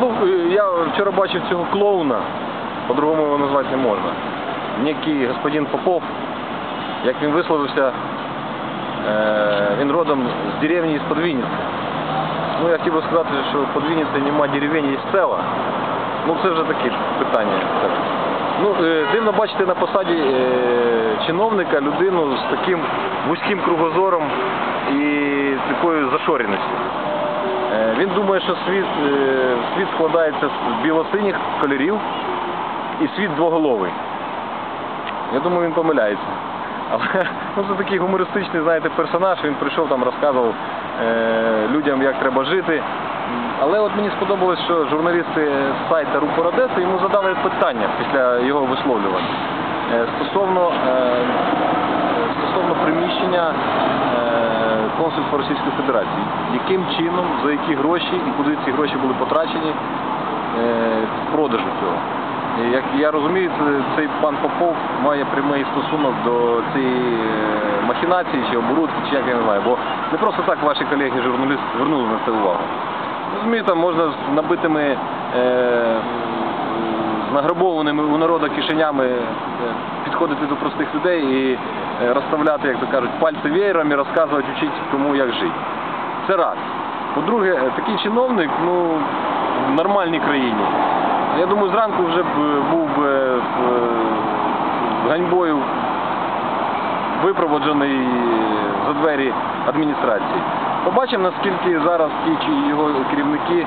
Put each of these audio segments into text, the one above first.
Ну, е, я вчора бачив цього клоуна, по-другому його назвати не можна. Некий господин Попов, як він висловився, е, він родом з деревні із Подвінниці. Ну, я хотів би сказати, що в Подвінниці нема деревень, є села. Ну, це вже такі питання. Ну, е, дивно бачити на посаді чиновника людину з таким вузьким кругозором і такою зашореністю. Е, Він думає, що світ, е, світ складається з білосиніх кольорів і світ двоголовий. Я думаю, він помиляється. Але ну, це такий гумористичний, знаєте, персонаж. Він прийшов там, розказував е, людям, як треба жити. Але от мені сподобалось, що журналісти з сайту Рупор Одеси йому задали питання після його висловлювань е, стосовно, е, стосовно приміщення е, консульства Російської Федерації. Яким чином, за які гроші і куди ці гроші були потрачені е, в продажу цього. Як я розумію, це- цей пан Попов має прямий стосунок до цієї е, махінації чи оборудки, чи як я не знаю. Бо не просто так ваші колеги журналісти звернули на це увагу. Розумієте, можна з набитими е, награбованими у народа кишенями е, підходити до простих людей і е, розставляти, як то кажуть, пальці веєром і розказувати, вчити кому як жити. Це раз. По-друге, е, такий чиновник, ну, в нормальній країні. Я думаю, зранку вже б е, був би е, ганьбою випроводжений за двері адміністрації. Побачимо, наскільки зараз ті чи його керівники е,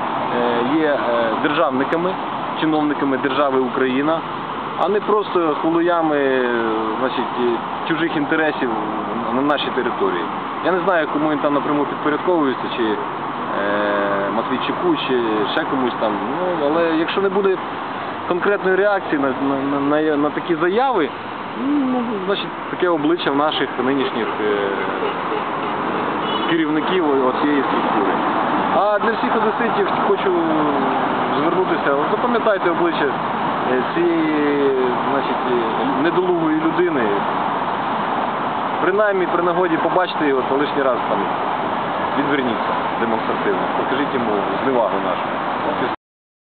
є е, державниками, чиновниками держави Україна, а не просто хулуями значить, чужих інтересів на нашій території. Я не знаю, кому він там напряму підпорядковується, чи е, Матвійчуку, чи ще комусь там. Ну, але якщо не буде конкретної реакції на, на, на, на, такі заяви, ну, значить, таке обличчя в наших нинішніх е, керівників цієї структури. А для всіх одеситів хочу звернутися, запам'ятайте обличчя цієї значить, е, недолугої людини. Принаймні при нагоді побачити його, то лишній раз там відверніться демонстративно. Покажіть йому зневагу нашу.